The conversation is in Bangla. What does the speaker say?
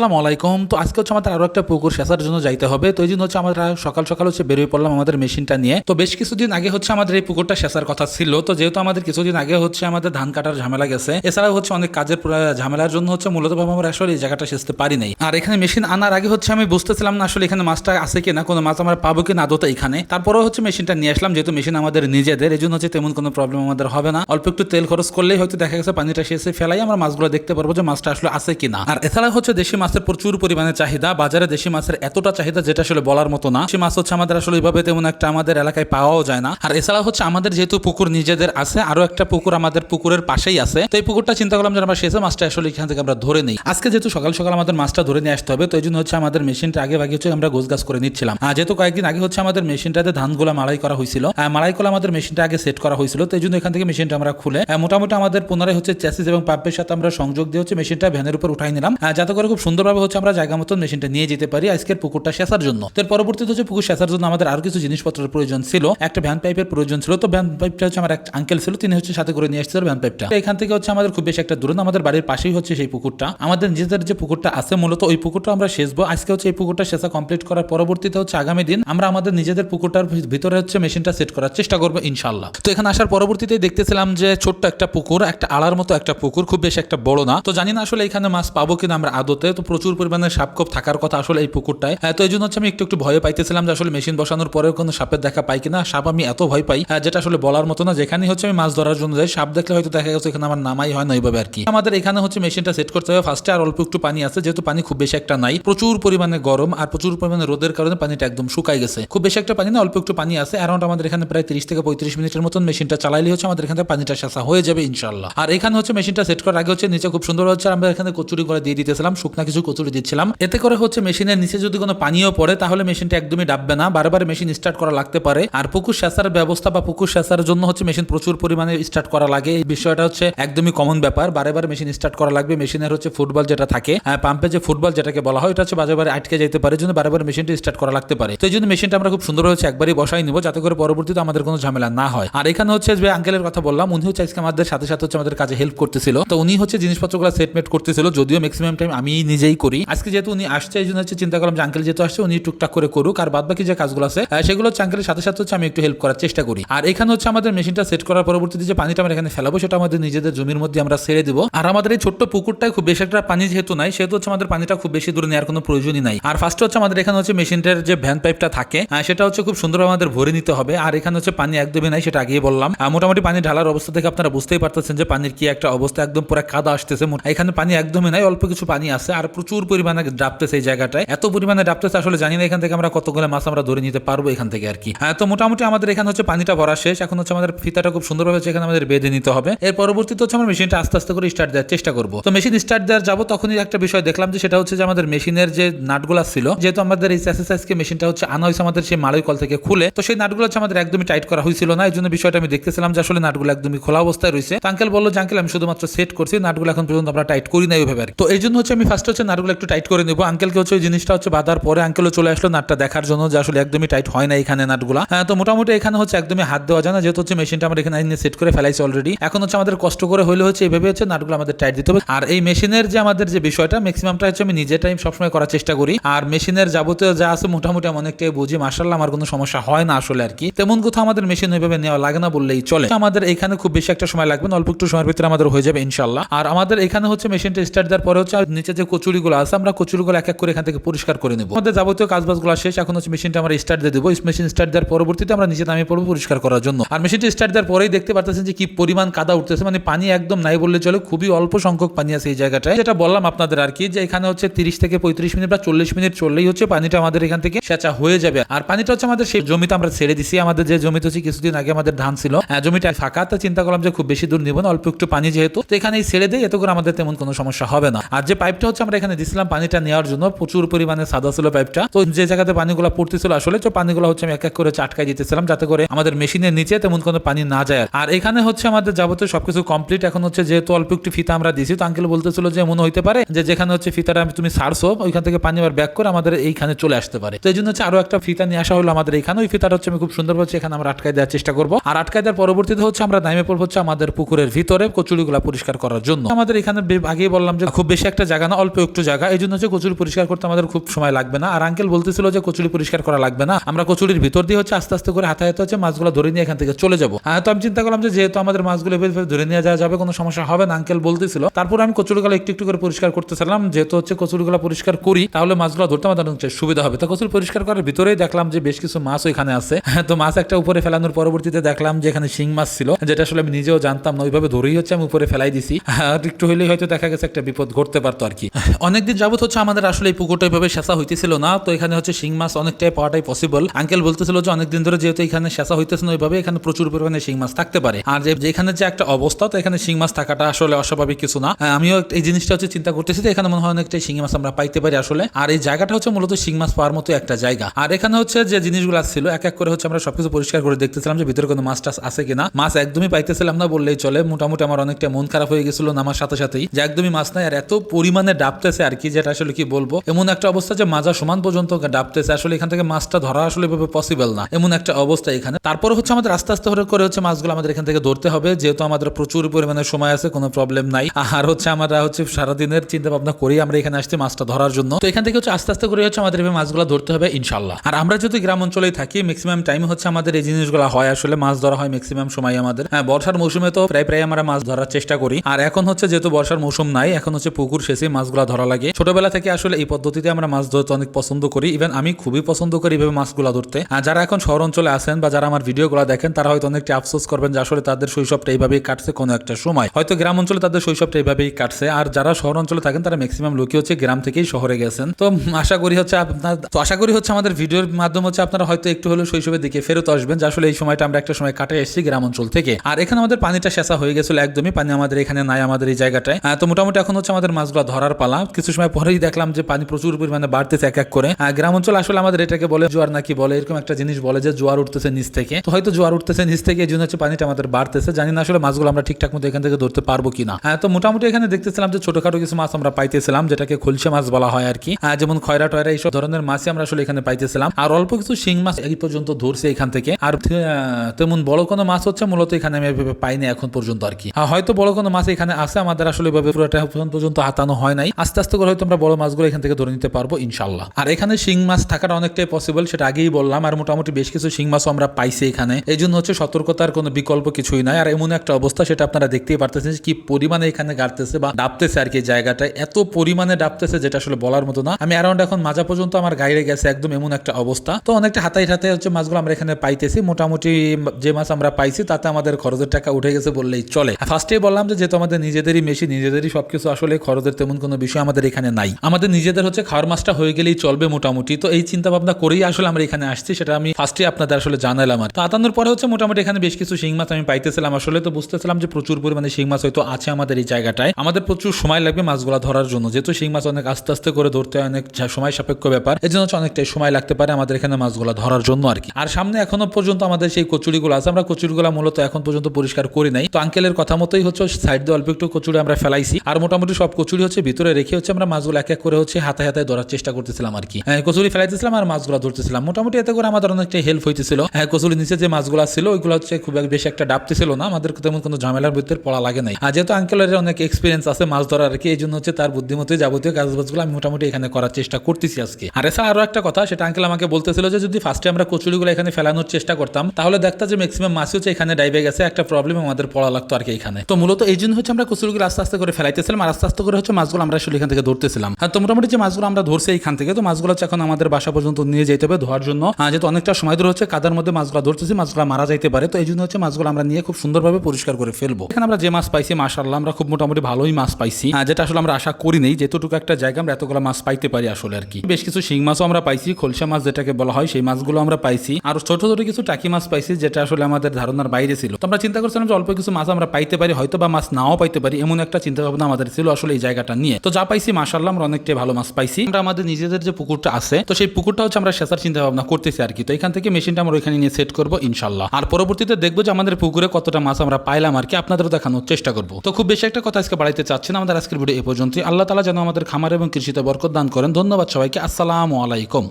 আসসালামু আলাইকুম। তো আজকে হচ্ছে আমাদের আরও একটা পুকুর সেচার জন্য যাইতে হবে। তো এই জন্য হচ্ছে আমরা সকাল সকাল হচ্ছে বেরিয়ে পড়লাম আমাদের মেশিনটা নিয়ে। তো বেশ কিছুদিন আগে হচ্ছে আমাদের এই পুকুরটা সেচার কথা ছিল। তো যেহেতু আমাদের কিছুদিন আগে হচ্ছে আমাদের ধান কাটার ঝামেলা গেছে, এছাড়াও হচ্ছে অনেক কাজের ঝামেলার জন্য হচ্ছে মূলত আমরা আসলে এই জায়গাটা সেচতে পারি নাই। আর এখানে মেশিন আনার আগে হচ্ছে আমি বুঝতেছিলাম না আসলে এখানে মাছটা আছে কিনা, কোনো মাছ আমরা পাবো কিনা আদতে এখানে। তারপরেও হচ্ছে মেশিনটা নিয়ে আসলাম, যেহেতু মেশিন আমাদের নিজেদের এই জন্য হচ্ছে তেমন কোনো প্রবলেম আমাদের হবে না। অল্প একটু তেল খরচ করলেই হয়তো দেখা গেছে পানিটা শেষে ফেলাই আমরা মাছগুলো দেখতে পারব যে মাছটা আসলে আছে কিনা। আর এছাড়া হচ্ছে দেশি মাছের প্রচুর পরিমাণে চাহিদা। বাজারে দেশি মাছের এতটা চাহিদা যেটা আসলে বলার মতো না। সে মাছ হচ্ছে আমাদের আসলে এইভাবে তেমন একটা আমাদের এলাকায় পাওয়াও যায় না। আর এছাড়া হচ্ছে আমাদের যেহেতু পুকুর নিজেদের আছে, আরও একটা পুকুর আমাদের পুকুরের পাশেই আছে। তো এই পুকুরটা চিন্তা করলাম যে আমরা শেষে মাছটা আসলে এখান থেকে আমরা ধরে নিই। আজকে যেহেতু সকাল সকাল আমাদের মাছটা ধরে নিয়ে আসতে হবে, তো এই জন্য হচ্ছে আমাদের মেশিনটা আগে ভাগে হচ্ছে আমরা গোছ গাছ করে নিচ্ছিলাম। আর যেহেতু কয়েকদিন আগে হচ্ছে আমাদের মেশিনটাতে ধানগুলো মাড়াই করা হয়েছিল মাড়াই করে আমাদের মেশিনটা আগে সেট করা হয়েছিল, তো এই জন্য এখান থেকে মেশিনটা আমরা খুলে মোটামুটি আমাদের পুনরায় হচ্ছে চ্যাসিস এবং পাম্পের সাথে আমরা সংযোগ দিয়ে হচ্ছে মেশিনটা ভ্যানের উপর উঠাই নিলাম। যাতে করে খুব সুন্দরভাবে হচ্ছে আমরা জায়গা মতন মেশিনটা নিয়ে যেতে পারি আজকের পুকুরটা শেষার জন্য। তো পরবর্তীতে হচ্ছে পুকুর শেষার জন্য আমাদের আরও কিছু জিনিসপত্রের প্রয়োজন ছিল। একটা ভ্যান পাইপের প্রয়োজন ছিল। তো ভ্যান পাইপটা হচ্ছে আমার এক আঙ্কেল ছিল। তিনি হচ্ছে সাথে করে নিয়ে আসছিল ভ্যান পাইপটা। এখান থেকে হচ্ছে আমাদের খুব বেশি একটা দূরে আমাদের বাড়ির পাশেই হচ্ছে সেই পুকুরটা। আমাদের নিজেদের যে পুকুরটা আছে মূলত ওই পুকুরটা আমরা সেচবো। আজকে হচ্ছে এই পুকুরটা শেষা কমপ্লিট করার পরবর্তীতে হচ্ছে আগামী দিন আমরা আমাদের নিজেদের পুকুরটার ভিতরে হচ্ছে মেশিনটা সেট করার চেষ্টা করব ইনশাল্লাহ তো এখানে আসার পরবর্তীতে দেখতেছিলাম যে ছোট্ট একটা পুকুর, একটা আড়ার মতো একটা পুকুর, খুব বেশি একটা বড় না। তো জানি না আসলে এখানে মাছ পাবো কিনা আমরা আদতে। প্রচুর পরিমাণে সাপকোপ থাকার কথা আসলে এই পুকুরটায় তো এই জন্য হচ্ছে আমি একটু একটু ভয়ে পাইতেছিলাম যে আসলে মেশিন বসানোর পরেও কোনো সাপের দেখা পাই কিনা। সাপ আমি এত ভয় পাই যেটা আসলে বলার মতো না। যেখানে হচ্ছে আমি মাছ ধরার জন্য যাই, সাপ দেখলে হয়তো দেখা গেছে এখানে আমার নামাই হয় না এইভাবে আর কি। আমাদের এখানে হচ্ছে মেশিনটা সেট করতে হবে। ফার্স্টে আর অল্প একটু পানি আছে, যেহেতু পানি খুব বেশি একটা নাই। প্রচুর পরিমাণে গরম আর প্রচুর পরিমাণে রোদের কারণে পানিটা একদম শুকাই গেছে। খুব বেশি একটা পানি না, অল্প একটু পানি আছে। অ্যারাউন্ড আমাদের এখানে প্রায় তিরিশ থেকে পঁয়ত্রিশ মিনিটের মতন মেশিনটা চালাইলে হচ্ছে আমাদের এখানে পানিটা শাসা হয়ে যাবে ইনশাল্লাহ আর এখানে হচ্ছে মেশিনটা সেট করার আগে হচ্ছে নিচে খুব সুন্দর হচ্ছে, আমরা এখানে কচুরি করে দিয়ে দিতেছিলাম। শুকনা কিছু কচুরি দিচ্ছিলাম। এতে করে হচ্ছে মেশিনের নিচে যদি কোনো পানিও পড়ে, তাহলে মেশিনটা একদমই ডাববে না। বারবার মেশিন স্টার্ট করা লাগতে পারে। আর পুকুর সেচার ব্যবস্থা বা পুকুর সেচার জন্য হচ্ছে মেশিন প্রচুর পরিমাণে স্টার্ট করা লাগে। এই বিষয়টা হচ্ছে একদমই কমন ব্যাপার। বারে বারে মেশিন স্টার্ট করা লাগবে। মেশিনের হচ্ছে ফুটবল যেটা থাকে পাম্পে যে ফুটবল যেটাকে বলা হয়, এটা হচ্ছে বারে বারে আটকে যেতে পারে। জন্য বারে বারে মেশিনটা স্টার্ট করা লাগতে পারে। তো এই জন্য মেশিনটা আমরা খুব সুন্দর হচ্ছে একবারই বসাই নিব, যাতে করে পরবর্তীতে আমাদের কোনো ঝামেলা না হয়। আর এখানে হচ্ছে যে আঙ্কেলের কথা বললাম, উনি হচ্ছে আজকে আমাদের সাথে সাথে হচ্ছে আমাদের কাজে হেল্প করতেছিল। তো উনি হচ্ছে জিনিসপত্রগুলো সেটমেট করতেছিল। যদিও ম্যাক্সিমাম টাইম আমি নিজেই করি। আজকে যেহেতু উনি আসছে, এই জন্য হচ্ছে চিন্তা করলাম যে আঙ্কেল যেহেতু আসছে, উনি টুকটাক করে করুক। আর বাদ বাকি যে কাজগুলো আছে সেগুলো হচ্ছে আঙ্কেলের সাথে সাথে হচ্ছে আমি একটু হেল্প করার চেষ্টা করি। আর এখানে হচ্ছে আমাদের মেশিনটা সেট করার পরবর্তীতে যে পানিটা আমরা এখানে ফেলাবো, সেটা আমাদের নিজেদের জমির মধ্যে আমরা ছেড়ে দেবো। আর আমাদের এই ছোট্ট পুকুরটায় খুব বেশি একটা পানি যেহেতু নাই, সেহেতু হচ্ছে আমাদের পানিটা খুব বেশি দূরে নেওয়ার কোনো প্রয়োজনই নাই। আর ফার্স্ট হচ্ছে আমাদের এখানে হচ্ছে মেশিনটার যে ভ্যান পাইপটা থাকে সেটা হচ্ছে খুব সুন্দরভাবে আমাদের ভরে নিতে হবে। আর এখানে হচ্ছে পানি একদমই নাই, সেটা আগেই বললাম। মোটামুটি পানি ঢালার অবস্থা থেকে আপনারা বুঝতেই পারতেছেন যে পানির কি একটা অবস্থা, একদম পুরো কাদা আসতেছে। এখানে পানি একদমই নাই, অল্প কিছু পানি আছে। আর প্রচুর পরিমাণে ডাবতেছে এই জায়গাটায়। এত পরিমাণে ডাবতেছে আসলে জানি না এখান থেকে আমরা কতগুলো মাছ আমরা ধরে নিতে পারব এখান থেকে আর কি। হ্যাঁ তো মোটামুটি আমাদের এখানে হচ্ছে পানিটা ভরা শেষ। এখন হচ্ছে আমাদের ফিতাটা খুব সুন্দরভাবে এখানে আমাদের বেঁধে নিতে হবে। এর পরবর্তীতে হচ্ছে আমরা মেশিনটা আস্তে আস্তে করে স্টার্ট দেওয়ার চেষ্টা করব। তো মেশিন স্টার্ট দেওয়ার যাব তখনই একটা বিষয় দেখলাম যে সেটা হচ্ছে যে আমাদের মেশিনের যে নাটগুলো ছিল, যেহেতু আমাদের এই এসএসএসকে মেশিনটা হচ্ছে আনা হয়েছে আমাদের সেই মালয় কল থেকে খুলে, তো সেই নাটগুলো হচ্ছে আমাদের একদমই টাইট করা হয়েছিল না। এই জন্য বিষয়টা আমি দেখতেছিলাম যে আসলে নাটগুলো একদমই খোলা অবস্থায় রয়েছে। তো আঙ্কেল বলল যে আঙ্কেল আমি শুধুমাত্র সেট করছি, নাটগুলো এখন পর্যন্ত আমরা টাইট করি না কি। তো এই জন্য হচ্ছে আমি ফার্স্ট নাটগুলো একটু টাইট করে নেব। আঙ্কেলকে হচ্ছে ওই জিনিসটা হচ্ছে বাঁধার পরে আঙ্কেলও চলে আসলো নাটটা দেখার জন্য, যে আসলে একদমই টাইট হয় না এখানে নাটগুলা। হ্যাঁ তো মোটামুটি এখানে হচ্ছে একদমই হাত দেওয়া যায় না, যেহেতু হচ্ছে মেশিনটা আমরা এখানে এনে সেট করে ফেলাইছি অলরেডি এখন হচ্ছে আমাদের কষ্ট করে হইলে হচ্ছে এইভাবে হচ্ছে নাটগুলো আমাদের টাইট দিতে হবে। আর এই মেশিনের যে আমাদের যে বিষয়টা ম্যাক্সিমামটা হচ্ছে আমি নিজে টাইম সবসময় করার চেষ্টা করি। আর মেশিনের যাবতীয় যা আছে মোটামুটি আমি অনেকটাই বুঝি মার্শাল্লাহ আমার কোনো সমস্যা হয় না আসলে আর কি। তেমন কোথাও আমাদের মেশিন ওইভাবে নেওয়া লাগে না বললেই চলে। আমাদের এখানে খুব বেশি একটা সময় লাগবে অল্প একটু সময়ের ভিতরে আমাদের হয়ে যাবে ইনশাল্লাহ আর আমাদের এখানে হচ্ছে মেশিনটা স্টার্ট দেওয়ার পরে হচ্ছে নিচে যে কচুরিগুলো আছে, আমরা কচুরিগুলো এক এক করে এখান থেকে পরিষ্কার করে নেব। আমাদের যাবতীয় কাজবাজগুলো শেষ, এখন হচ্ছে মেশিনটা আমরা স্টার্ট দিয়ে দেবো। মেশিন স্টার্ট দেওয়ার পরবর্তীতে আমরা নিচে নামিয়ে পড়ব পরিষ্কার করার জন্য। আর মেশিনটা স্টার্ট দেওয়ার পরেই দেখতে পারতেছেন যে কি পরিমাণ কাদা উঠতেছে মানে পানি একদম নাই বললে চলে, খুবই অল্প সংখ্যক পানি আছে এই জায়গাটায়। যেটা বললাম আপনাদের আর কি, যে এখানে হচ্ছে তিরিশ থেকে পঁয়ত্রিশ মিনিট বা চল্লিশ মিনিট চললেই হচ্ছে পানিটা আমাদের এখান থেকে সেচা হয়ে যাবে। আর পানিটা হচ্ছে আমাদের সেই জমিতে আমরা ছেড়ে দিছি, আমাদের যে জমিতে হচ্ছে কিছুদিন আগে আমাদের ধান ছিল জমিটা ফাঁকা, তো চিন্তা করলাম যে খুব বেশি দূর নিব না, অল্প একটু পানি যেহেতু, তো এখানেই ছেড়ে দেয় এত করে আমাদের তেমন কোনো সমস্যা হবে না। আর যে পাইপটা হচ্ছে আমরা এখানে দিছিলাম পানিটা নেওয়ার জন্য। প্রচুর পরিমাণে সাদা ছিল পাইপটা। তো যে জায়গাতে পানিগুলো পড়তেছিল আসলে, তো পানিগুলো হচ্ছে আমি এক এক করে চাটকাই দিতেছিলাম যাতে করে আমাদের মেশিনের নিচে তেমন কোনো পানি না যায়। আর এখানে হচ্ছে আমাদের যাবতীয় সবকিছু কমপ্লিট এখন হচ্ছে যেহেতু অল্প একটু ফিতা আমরা দিছি, তো আঙ্কেল বলতেছিল যে মনে হইতে পারে যে যেখানে হচ্ছে ফিতাটা আমি তুমি সারছো, ওইখান থেকে পানি আবার ব্যাক করে আমাদের এইখানে চলে আসতে পারে। তো এই জন্য হচ্ছে আরও একটা ফিতা নিয়ে আসা হলো আমাদের এখানে। ওই ফিতাটা হচ্ছে আমি খুব সুন্দর হচ্ছে এখানে আমরা আটকাই দেওয়ার চেষ্টা করব। আর আটকাই দেওয়ার পরবর্তীতে হচ্ছে আমরা নামে পড়ব হচ্ছে আমাদের পুকুরের ভিতরে কচুরিগুলা পরিষ্কার করার জন্য। আমাদের এখানে আগেই বললাম যে খুব বেশি একটা জায়গা না, অল্প একটু জায়গা, এই জন্য হচ্ছে কচুরি পরিষ্কার করতে আমাদের খুব সময় লাগবে না। আর আঙ্কেল বলতেছিল যে কচুরি পরিষ্কার করা লাগবে না। আমরা কচুরির ভিতর দিয়ে হচ্ছে আস্তে আস্তে করে হাতে হাতে হচ্ছে মাছগুলো ধরে নিয়ে এখান থেকে চলে যাব। তো আমি চিন্তা করলাম যে যেহেতু আমাদের মাছগুলো এভাবে ধরে নিয়ে যাওয়া যাবে, কোনো সমস্যা হবে না আঙ্কেল বলতেছিল। তারপর আমি কচুরিগুলো একটু একটু করে পরিষ্কার করতেছিলাম যেহেতু হচ্ছে কচুরিগুলো পরিষ্কার করি, তাহলে মাছগুলো ধরতে আমাদের অনেক সুবিধা হবে। তো কচুরি পরিষ্কার করার ভিতরেই দেখলাম যে বেশ কিছু মাছ ওইখানে আছে। তো মাছ একটা উপরে ফেলানোর পরবর্তীতে দেখলাম যে এখানে শিং মাছ ছিল, যেটা আসলে আমি নিজেও জানতাম না। ওইভাবে ধরেই হচ্ছে আমি উপরে ফেলাই দিছি। আর একটু হইলেই হয়তো দেখা গেছে একটা বিপদ ঘটতে পারতো আর কি। অনেকদিন যাবত হচ্ছে আমাদের আসলে এই পুকুরটা এইভাবে শেষা হইতেছিল না। তো এখানে হচ্ছে শিং মাছ অনেকটাই পাওয়াটাই পসিবল আঙ্কেল বলতেছিল যে অনেকদিন ধরে যেহেতু এখানে শেষা হইতেছে না ওইভাবে এখানে প্রচুর পরিমাণে শিং মাছ থাকতে পারে। আর যেখানে যে একটা অবস্থা তো এখানে শিং মাছ থাকাটা আসলে অস্বাভাবিক কিছু না। হ্যাঁ, আমিও এই জিনিসটা হচ্ছে চিন্তা করতেছি এখানে মনে হয় অনেকটাই শিং মাছ আমরা পাইতে পারি আসলে। আর এই জায়গাটা হচ্ছে মূলত শিং মাছ পাওয়ার মতো একটা জায়গা। আর এখানে হচ্ছে যে জিনিসগুলো ছিল এক এক করে হচ্ছে আমরা সবকিছু পরিষ্কার করে দেখতেছিলাম যে ভিতরে কোনো মাছ টাছ আছে কিনা। মাছ একদমই পাইতেছিলাম না বললেই চলে। মোটামুটি আমার অনেকটা মন খারাপ হয়ে গেছিল নামার সাথে সাথেই। যে একদমই মাছ নাই আর এত পরিমাণে ডাবতেছে আর কি, যেটা আসলে কি বলব? এমন একটা অবস্থা যে মাজা সমান পর্যন্ত ডাবতেছে। আসলে এখান থেকে মাছটা ধরা আসলে এভাবে পসিবল না। এমন একটা অবস্থা এখানে। তারপর হচ্ছে আমাদের আস্তে আস্তে করে হচ্ছে মাছগুলো আমাদের এখান থেকে ধরতে হবে। যেহেতু আমাদের প্রচুর পরিমাণে সময় আছে, কোনো প্রবলেম নাই। আর হচ্ছে আমরা হচ্ছে সারাদিনের চিন্তা ভাবনা করি আমরা এখানে আসছি মাছটা ধরার জন্য। তো এখান থেকে হচ্ছে আস্তে আস্তে করে হচ্ছে আমাদের এভাবে মাছগুলো ধরতে হবে ইনশাল্লাহ আর আমরা যেহেতু গ্রাম অঞ্চলেই থাকি ম্যাক্সিমাম টাইম হচ্ছে আমাদের এই জিনিসগুলো হয়। আসলে মাছ ধরা হয় ম্যাক্সিমাম সময় আমাদের। হ্যাঁ বর্ষার মৌসুমে তো প্রায় প্রায় আমরা মাছ ধরার চেষ্টা করি। আর এখন হচ্ছে যেহেতু বর্ষার মৌসুম নাই, এখন হচ্ছে পুকুর শেষে মাছগুলো ধরা লাগে। ছোটবেলা থেকে আসলে এই পদ্ধতিতে আমরা মাছ ধরতে অনেক পছন্দ করি। ইভেন আমি খুবই পছন্দ করি এইভাবে মাছগুলো ধরতে। আর যারা এখন শহর অঞ্চলে আছেন বা যারা আমার ভিডিওগুলো দেখেন, তারা হয়তো অনেকটা আফসোস করবেন যে আসলে তাদের শৈশবটা এইভাবেই কাটছে কোনো একটা সময়। হয়তো গ্রাম অঞ্চলে তাদের শৈশবটা এইভাবেই কাটছে। আর যারা শহর অঞ্চলে থাকেন, তারা ম্যাক্সিমাম লোকই হচ্ছে গ্রাম থেকেই শহরে গেছেন। তো আশা করি হচ্ছে আপনার, তো আশা করি হচ্ছে আমাদের ভিডিওর মাধ্যমে হচ্ছে আপনারা হয়তো একটু হলেও শৈশবের দিকে ফেরত আসবেন যে আসলে এই সময়টা আমরা একটা সময় কাটে এসেছি গ্রাম অঞ্চল থেকে। আর এখানে আমাদের পানিটা শেষা হয়ে গেছিল একদমই। পানি আমাদের এখানে নাই আমাদের এই জায়গাটায়। তো মোটামুটি এখন হচ্ছে আমাদের মাছগুলো ধরার পালা। কিছু সময় পরেই দেখলাম যে পানি প্রচুর পরিমাণে বাড়তেছে এক এক করে। গ্রাম অঞ্চল আসলে আমাদের এটাকে বলে জোয়ার নাকি বলে, এরকম একটা জিনিস বলে যে জোয়ার উঠতেছে নিচ থেকে। তো হয়তো জোয়ার উঠতেছে নিচ থেকে এই জন্য হচ্ছে পানিটা আমাদের বাড়তেছে। জানি না আসলে মাছগুলো আমরা ঠিকঠাক মতো এখান থেকে ধরতে পারব কিনা। হ্যাঁ তো মোটামুটি এখানে দেখতেছিলাম যে ছোটখাটো কিছু মাছ আমরা পাইতেছিলাম, যেটাকে খুলসে মাছ বলা হয় আর কি। যেমন খয়রা টয়রা, এইসব ধরনের মাছই আমরা আসলে এখানে পাইতেছিলাম। আর অল্প কিছু শিং মাছ এই পর্যন্ত ধরছে এখান থেকে। আর তেমন বড় কোনো মাছ হচ্ছে মূলত এখানে আমি এভাবে পাইনি এখন পর্যন্ত আর কি। হয়তো বড় কোনো মাছ এখানে আছে, আমাদের আসলে এভাবে পুরোটা পর্যন্ত হাতানো হয় নাই। আস্তে আস্তে করে হয়তো আমরা বড় মাছগুলো এখান থেকে ধরে নিতে পারব ইনশাল্লাহ আর এখানে শিং মাছ থাকাটা অনেকটাই পসিবল সেটা আগেই বললাম, আর মোটামুটি বেশ কিছু শিং মাছও আমরা পাইছি এখানে। এই জন্য হচ্ছে সতর্কতার কোনো বিকল্প কিছুই নাই, আর এমন একটা অবস্থা, সেটা আপনারা দেখতেই পারতেছেন কি পরিমাণে এখানে গাড়তেছে বা ডাবতেছে আর কি এই জায়গাটায়। এত পরিমাণে ডাবতেছে যেটা আসলে বলার মতো না। আমি অ্যারাউন্ড এখন মাজা পর্যন্ত আমার গাইড়ে গেছে, একদম এমন একটা অবস্থা। তো অনেকটা হাতাই হাতায় হচ্ছে মাছগুলো আমরা এখানে পাইতেছি। মোটামুটি যে মাছ আমরা পাইছি, তাতে আমাদের খরচের টাকা উঠে গেছে বললেই চলে। ফার্স্টেই বললাম যে, যেহেতু আমাদের নিজেদেরই মেশিন নিজেদেরই সবকিছু, আসলে খরচের তেমন কোনো বিষয় আমাদের এখানে নাই। আমাদের নিজেদের হচ্ছে খাওয়ার মাছটা হয়ে গেলেই চলবে মোটামুটি। তো এই চিন্তা ভাবনা করেই আসলে আমরা এখানে আসছি, সেটা আমি ফার্স্টে আপনাদের আসলে জানালাম আর তো আতানোর পরে হচ্ছে মোটামুটি এখানে বেশ কিছু শিং মাছ আমি পাইতেছিলাম। আসলে তো বুঝতেছিলাম যে প্রচুর পরিমাণে শিং মাছ হয়তো আছে আমাদের এই জায়গাটায়। আমাদের প্রচুর সময় লাগবে মাছগুলো ধরার জন্য। যেহেতু শিং মাছ অনেক আস্তে আস্তে করে ধরতে হয়, অনেক সময় সাপেক্ষ ব্যাপার। এই জন্য হচ্ছে অনেকটাই সময় লাগতে পারে আমাদের এখানে মাছগুলো ধরার জন্য আর কি। আর সামনে এখনও পর্যন্ত আমাদের সেই কচুরিগুলো আছে। আমরা কচুরিগুলো মূলত এখন পর্যন্ত পরিষ্কার করি নাই। তো আঙ্কেলের কথা মতোই হচ্ছে সাইড দিয়ে অল্প একটু কচুরি আমরা ফেলাইছি। আর মোটামুটি সব কচুরি হচ্ছে ভিতরে রেখে হচ্ছে আমরা মাছগুলো এক এক করে হচ্ছে হাতে হাতে ধরার চেষ্টা করতেছিলাম আর কি। হ্যাঁ, কচুরি ফেলাইতেছিলাম আর মাছগুলো ধরতেছিলাম। মোটামুটি এতে করে আমাদের অনেকটা হেল্প হইতেছিল। হ্যাঁ কচুরি নিচে যে মাছগুলো ছিল ওইগুলো হচ্ছে খুব বেশি একটা ডাবতে ছিল না। আমাদের তেমন কোনো ঝামেলার ভিতরে পড়া লাগে নাই। আর যেহেতু আঙ্কেলের অনেক এক্সপিরিয়েন্স আছে মাছ ধরার আর কি এই জন্য হচ্ছে তার বুদ্ধিমতো যাবতীয় কাজবাজগুলো আমি মোটামুটি এখানে করার চেষ্টা করতেছি আজকে। আর এছাড়া আরও একটা কথা সেটা আঙ্কেল আমাকে বলতেছিল যে যদি ফার্স্টে আমরা কচুরিগুলো এখানে ফেলানোর চেষ্টা করতাম তাহলে দেখতা যে ম্যাক্সিমাম মাছ হচ্ছে এখানে ডাইবে গেছে একটা প্রবলেম আমাদের পড়া লাগতো আর কি এখানে। তো মূলত এই জন্য হচ্ছে আমরা কচুরিগুলো আস্তে আস্তে করে ফেলাইতেছিলাম আর আস্তে আস্তে করে হচ্ছে মাছগুলো আমরা আসলে এখান থেকে ধরতেছিলাম। আর তো মোটামুটি যে মাছগুলো আমরা ধরছি এখান থেকে, তো মাছগুলো এখন আমাদের বাসা পর্যন্ত নিয়ে যেতে হবে ধোয়ার জন্য। যেহেতু অনেকটা সময় ধরে হচ্ছে কাদার মধ্যে মাছগুলো ধরতেছি, মাছগুলো মারা যাইতে পারে। তো এই জন্য হচ্ছে মাছগুলো আমরা নিয়ে খুব সুন্দরভাবে পরিষ্কার করে ফেলব। এখানে আমরা যে মাছ পাইছি মাশাল্লাহ আমরা খুব মোটামুটি ভালোই মাছ পাইছি। যেটা আসলে আমরা আশা করি নেই, যেতটুকু একটা জায়গা আমরা এতগুলো মাছ পাইতে পারি আসলে আর কি। বেশ কিছু শিং মাছও আমরা পাইছি, খোলসা মাছ যেটাকে বলা হয়, সেই মাছগুলো আমরা পাইছি। আর ছোট ছোট কিছু টাকি মাছ পাইছি, যেটা আসলে আমাদের ধারণার বাইরে ছিল। তো আমরা চিন্তা করছিলাম যে অল্প কিছু মাছ আমরা পাইতে পারি হয়তো বা মাছ নাও পাইতে পারি, এমন একটা চিন্তা ভাবনা আমাদের ছিল আসলে এই জায়গাটা নিয়ে। তো যা পাইছি মাসাল্লাহ আমরা অনেকটাই ভালো মাছ পাইছি। আমরা আমাদের নিজেদের যে পুকুরটা আছে, তো সেই পুকুরটা হচ্ছে আমরা শেষার চিন্তা ভাবনা করতেছি আর কি। তো এখান থেকে মেশিনটা আমরা ওইখানে নিয়ে সেট করব ইনশাল্লাহ আর পরবর্তীতে দেখব যে আমাদের পুকুরে কতটা মাছ আমরা পাইলাম আর কি, আপনাদেরও দেখানোর চেষ্টা করব। তো খুব বেশি একটা কথা আজকে বাড়াইতে চাচ্ছি না, আমাদের আজকের ভিডিও এ পর্যন্তই। আল্লাহ তালা যেন আমাদের খামার এবং কৃষিতে বরকত দান করেন। ধন্যবাদ সবাইকে, আসসালামু আলাইকুম।